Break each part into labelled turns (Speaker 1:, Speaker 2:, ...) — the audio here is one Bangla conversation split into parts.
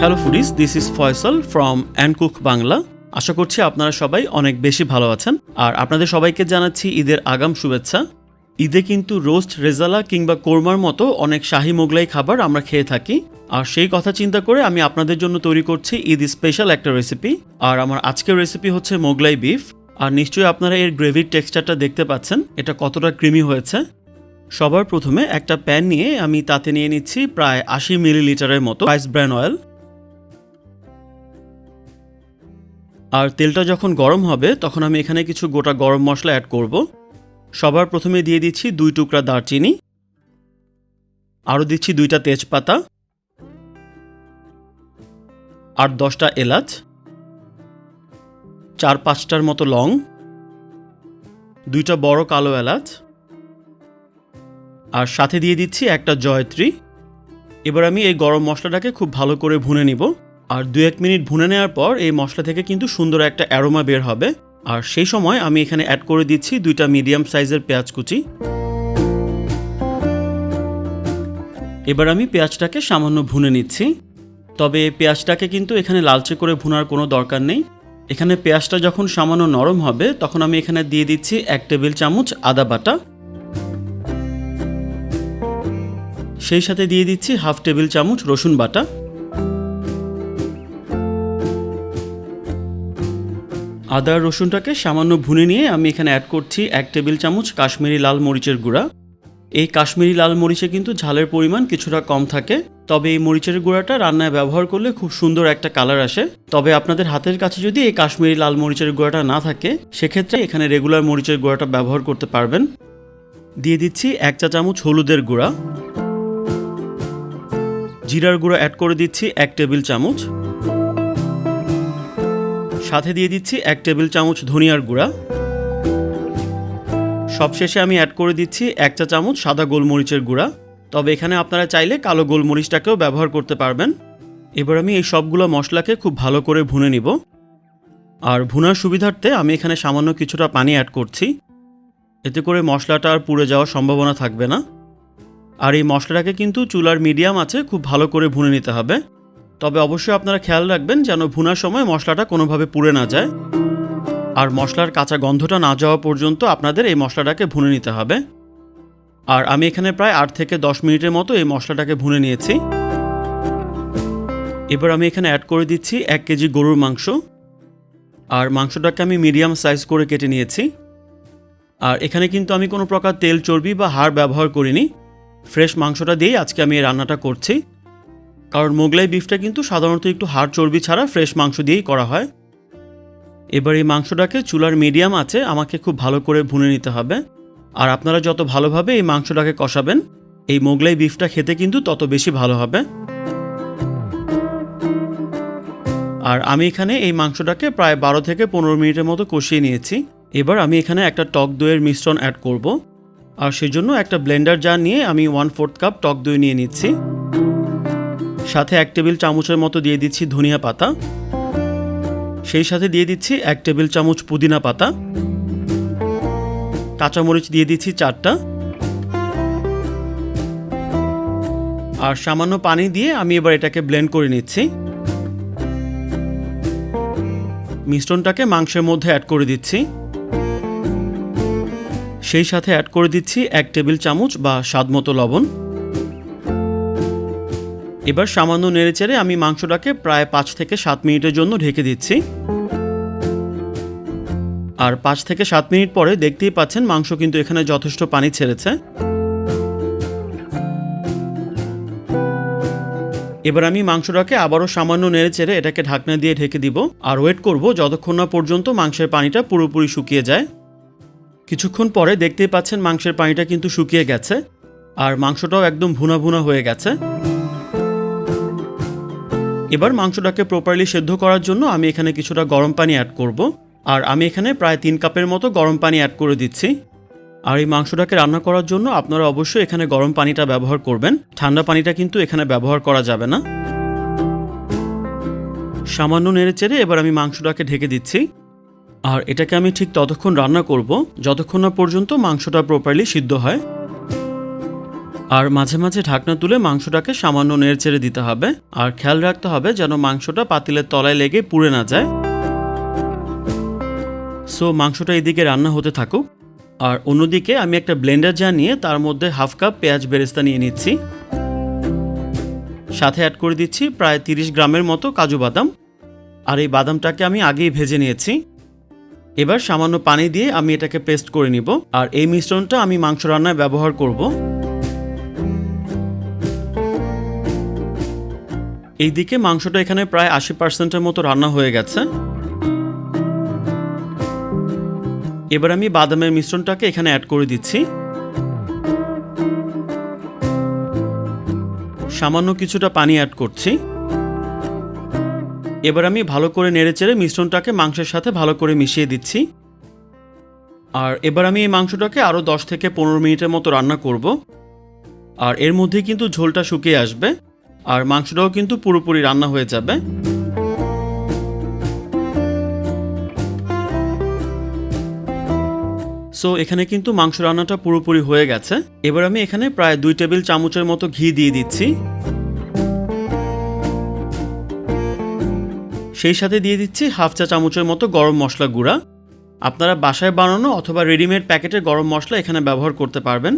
Speaker 1: Hello foodies this is Faisal from and cook Bangla আশা করছি আপনারা সবাই অনেক বেশি ভালো আছেন। আর আপনাদের সবাইকে জানাচ্ছি ঈদের আগাম শুভেচ্ছা। ঈদে কিন্তু রোস্ট, রেজালা কিংবা কোরমার মতো অনেক শাহি মোগলাই খাবার আমরা খেয়ে থাকি। আর সেই কথা চিন্তা করে আমি আপনাদের জন্য তৈরি করছি ঈদ স্পেশাল একটা রেসিপি আর আমার আজকের রেসিপি হচ্ছে মোগলাই বিফ আর নিশ্চয়ই আপনারা এর গ্রেভির টেক্সচারটা দেখতে পাচ্ছেন। এটা কতটা ক্রিমি হয়েছে। সবার প্রথমে একটা প্যান নিয়ে আমি তাতে নিয়ে নিচ্ছি প্রায় আশি মিলিলিটারের মতো রাইস ব্র্যান অয়েল আর তেলটা যখন গরম হবে, তখন আমি এখানে কিছু গোটা গরম মশলা অ্যাড করব। সবার প্রথমে দিয়ে দিচ্ছি দুই টুকরা দারচিনি। আরও দিচ্ছি দুইটা তেজপাতা। আর দশটা এলাচ। চার পাঁচটার মতো লং। দুইটা বড় কালো এলাচ। আর সাথে দিয়ে দিচ্ছি একটা জয়ত্রী। এবার আমি এই গরম মশলাটাকে খুব ভালো করে ভুনে নিব। আর দু এক মিনিট ভুনে নেওয়ার পর এই মশলা থেকে কিন্তু সুন্দর একটা অ্যারোমা বের হবে। আর সেই সময় আমি এখানে অ্যাড করে দিচ্ছি দুইটা মিডিয়াম সাইজের পেঁয়াজ কুচি। এবার আমি পেঁয়াজটাকে সামান্য ভুনে নিচ্ছি। তবে পেঁয়াজটাকে কিন্তু এখানে লালচে করে ভুনার কোনো দরকার নেই। এখানে পেঁয়াজটা যখন সামান্য নরম হবে, তখন আমি এখানে দিয়ে দিচ্ছি এক টেবিল চামচ আদা বাটা। সেই সাথে দিয়ে দিচ্ছি হাফ টেবিল চামচ রসুন বাটা। আদা রসুনটাকে সামান্য ভুনে নিয়ে আমি এখানে অ্যাড করছি এক টেবিল চামচ কাশ্মীরি লাল মরিচের গুঁড়া। এই কাশ্মীরি লাল মরিচে কিন্তু ঝালের পরিমাণ কিছুটা কম থাকে, তবে এই মরিচের গুঁড়াটা রান্নায় ব্যবহার করলে খুব সুন্দর একটা কালার আসে। তবে আপনাদের হাতের কাছে যদি এই কাশ্মীরি লাল মরিচের গুঁড়াটা না থাকে, সেক্ষেত্রে এখানে রেগুলার মরিচের গুঁড়াটা ব্যবহার করতে পারবেন। দিয়ে দিচ্ছি এক চা চামচ হলুদের গুঁড়া। জিরার গুঁড়া অ্যাড করে দিচ্ছি এক টেবিল চামচ। সাথে দিয়ে দিচ্ছি এক টেবিল চামচ ধনিয়ার গুঁড়া। সবশেষে আমি অ্যাড করে দিচ্ছি এক চা চামচ সাদা গোলমরিচের গুঁড়া। তবে এখানে আপনারা চাইলে কালো গোলমরিচটাকেও ব্যবহার করতে পারবেন। এবার আমি এই সবগুলো মশলাকে খুব ভালো করে ভুনে নিব। আর ভুনার সুবিধার্থে আমি এখানে সামান্য কিছুটা পানি অ্যাড করছি। এতে করে মশলাটা আর পুড়ে যাওয়ার সম্ভাবনা থাকবে না। আর এই মশলাটাকে কিন্তু চুলার মিডিয়াম আছে, খুব ভালো করে ভুনে নিতে হবে। তবে অবশ্যই আপনারা খেয়াল রাখবেন যেন ভুনার সময় মশলাটা কোনোভাবে পুড়ে না যায়। আর মশলার কাঁচা গন্ধটা না যাওয়া পর্যন্ত আপনাদের এই মশলাটাকে ভুনে নিতে হবে। আর আমি এখানে প্রায় আট থেকে দশ মিনিটের মতো এই মশলাটাকে ভুনে নিয়েছি। এবার আমি এখানে অ্যাড করে দিচ্ছি এক কেজি গরুর মাংস। আর মাংসটাকে আমি মিডিয়াম সাইজ করে কেটে নিয়েছি। আর এখানে কিন্তু আমি কোনো প্রকার তেল, চর্বি বা হাড় ব্যবহার করিনি। ফ্রেশ মাংসটা দিয়েই আজকে আমি এই রান্নাটা করছি। কারণ মোগলাই বিফটা কিন্তু সাধারণত একটু হাড় চর্বি ছাড়া ফ্রেশ মাংস দিয়েই করা হয়। এবার এই মাংসটাকে চুলার মিডিয়াম আছে, আমাকে খুব ভালো করে ভুনে নিতে হবে। আর আপনারা যত ভালোভাবে এই মাংসটাকে কষাবেন, এই মোগলাই বিফটা খেতে কিন্তু তত বেশি ভালো হবে। আর আমি এখানে এই মাংসটাকে প্রায় বারো থেকে পনেরো মিনিটের মতো কষিয়ে নিয়েছি। এবার আমি এখানে একটা টক দইয়ের মিশ্রণ অ্যাড করব। আর সেজন্য একটা ব্লেন্ডার জার নিয়ে আমি ওয়ান ফোর্থ কাপ টক দই নিয়ে নিচ্ছি। সাথে এক টেবিল চামচের মতো দিয়ে দিচ্ছি ধনিয়া পাতা। সেই সাথে দিয়ে দিচ্ছি এক টেবিল চামচ পুদিনা পাতা। কাঁচামরিচ দিয়ে দিচ্ছি চারটা। আর সামান্য পানি দিয়ে আমি এবার এটাকে ব্লেন্ড করে নিচ্ছি। মিশ্রণটাকে মাংসের মধ্যে অ্যাড করে দিচ্ছি। সেই সাথে অ্যাড করে দিচ্ছি এক টেবিল চামচ বা স্বাদমতো লবণ। এবার সামান্য নেড়েচেড়ে আমি মাংসটাকে প্রায় পাঁচ থেকে সাত মিনিটের জন্য ঢেকে দিচ্ছি। আর পাঁচ থেকে সাত মিনিট পরে দেখতেই পাচ্ছেন মাংস কিন্তু এখানে যথেষ্ট পানি ছেড়েছে। এবার আমি মাংসটাকে আবারও সামান্য নেড়ে চেড়ে এটাকে ঢাকনা দিয়ে ঢেকে দিব। আর ওয়েট করব যতক্ষণ না পর্যন্ত মাংসের পানিটা পুরোপুরি শুকিয়ে যায়। কিছুক্ষণ পরে দেখতেই পাচ্ছেন মাংসের পানিটা কিন্তু শুকিয়ে গেছে। আর মাংসটাও একদম ভুনা ভুনা হয়ে গেছে। এবার মাংসটাকে প্রপারলি সেদ্ধ করার জন্য আমি এখানে কিছুটা গরম পানি অ্যাড করব। আর আমি এখানে প্রায় তিন কাপের মতো গরম পানি অ্যাড করে দিচ্ছি। আর এই মাংসটাকে রান্না করার জন্য আপনারা অবশ্যই এখানে গরম পানিটা ব্যবহার করবেন। ঠান্ডা পানিটা কিন্তু এখানে ব্যবহার করা যাবে না। সামান্য নেড়ে চেড়ে এবার আমি মাংসটাকে ঢেকে দিচ্ছি। আর এটাকে আমি ঠিক ততক্ষণ রান্না করব, যতক্ষণ না পর্যন্ত মাংসটা প্রপারলি সিদ্ধ হয়। আর মাঝে মাঝে ঢাকনা তুলে মাংসটাকে সামান্য নেড়ে ছেড়ে দিতে হবে। আর খেয়াল রাখতে হবে যেন মাংসটা পাতিলের তলায় লেগে পুড়ে না যায়। সো মাংসটা এদিকে রান্না হতে থাকুক। আর অন্যদিকে আমি একটা ব্লেন্ডার জার নিয়ে তার মধ্যে হাফ কাপ পেঁয়াজ বেরেস্তা নিয়ে নিচ্ছি। সাথে অ্যাড করে দিচ্ছি প্রায় তিরিশ গ্রামের মতো কাজু বাদাম। আর এই বাদামটাকে আমি আগেই ভেজে নিয়েছি। এবার সামান্য পানি দিয়ে আমি এটাকে পেস্ট করে নিব। আর এই মিশ্রণটা আমি মাংস রান্নায় ব্যবহার করব। এইদিকে মাংসটা এখানে প্রায় আশি পার্সেন্টের মতো রান্না হয়ে গেছে। এবার আমি বাদামের মিশ্রণটাকে এখানে অ্যাড করে দিচ্ছি। সামান্য কিছুটা পানি অ্যাড করছি। এবার আমি ভালো করে নেড়েচেড়ে মিশ্রণটাকে মাংসের সাথে ভালো করে মিশিয়ে দিচ্ছি। আর এবার আমি এই মাংসটাকে আরও দশ থেকে পনেরো মিনিটের মতো রান্না করব। আর এর মধ্যে কিন্তু ঝোলটা শুকিয়ে আসবে। আর মাংসটাও কিন্তু পুরোপুরি রান্না হয়ে যাবে। সো এখানে কিন্তু মাংস রান্নাটা পুরোপুরি হয়ে গেছে। এবার আমি এখানে প্রায় দুই টেবিল চামচের মতো ঘি দিয়ে দিচ্ছি। সেই সাথে দিয়ে দিচ্ছি হাফ চা চামচের মতো গরম মশলা গুঁড়া। আপনারা বাসায় বানানো অথবা রেডিমেড প্যাকেটের গরম মশলা এখানে ব্যবহার করতে পারবেন।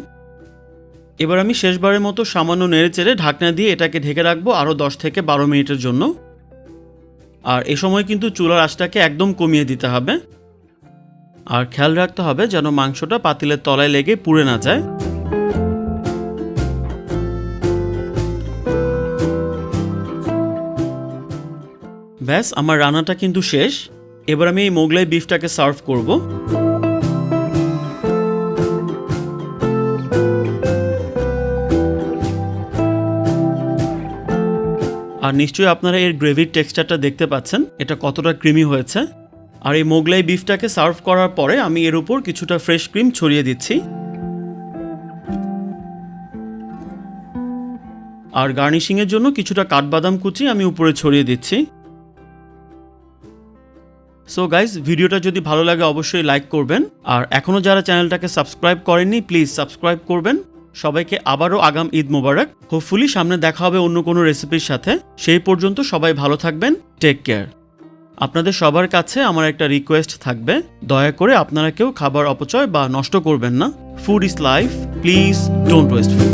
Speaker 1: এবার আমি শেষবারের মতো সামান্য নেড়ে চেড়ে ঢাকনা দিয়ে এটাকে ঢেকে রাখব আরও দশ থেকে বারো মিনিটের জন্য। আর এ সময় কিন্তু চুলার আঁচটাকে একদম কমিয়ে দিতে হবে। আর খেয়াল রাখতে হবে যেন মাংসটা পাতিলের তলায় লেগে পুড়ে না যায়। ব্যাস, আমার রান্নাটা কিন্তু শেষ। এবার আমি এই মোগলাই বিফটাকে সার্ভ করব। আর নিশ্চয়ই আপনারা এর গ্রেভির টেক্সচারটা দেখতে পাচ্ছেন, এটা কতটা ক্রিমি হয়েছে। আর এই মোগলাই বিফটাকে সার্ভ করার পরে আমি এর উপর কিছুটা ফ্রেশ ক্রিম ছড়িয়ে দিচ্ছি। আর গার্নিশিংয়ের জন্য কিছুটা কাঠবাদাম কুচি আমি উপরে ছড়িয়ে দিচ্ছি। সো গাইজ ভিডিওটা যদি ভালো লাগে অবশ্যই লাইক করবেন। আর এখনও যারা চ্যানেলটাকে সাবস্ক্রাইব করেননি প্লিজ সাবস্ক্রাইব করবেন। সবাইকে আবারও আগাম ঈদ মোবারক। হোপফুলি সামনে দেখা হবে অন্য কোনো রেসিপির সাথে। সেই পর্যন্ত সবাই ভালো থাকবেন। টেক কেয়ার আপনাদের সবার কাছে আমার একটা রিকোয়েস্ট থাকবে। দয়া করে আপনারা কেউ খাবার অপচয় বা নষ্ট করবেন না। Food is life please don't waste food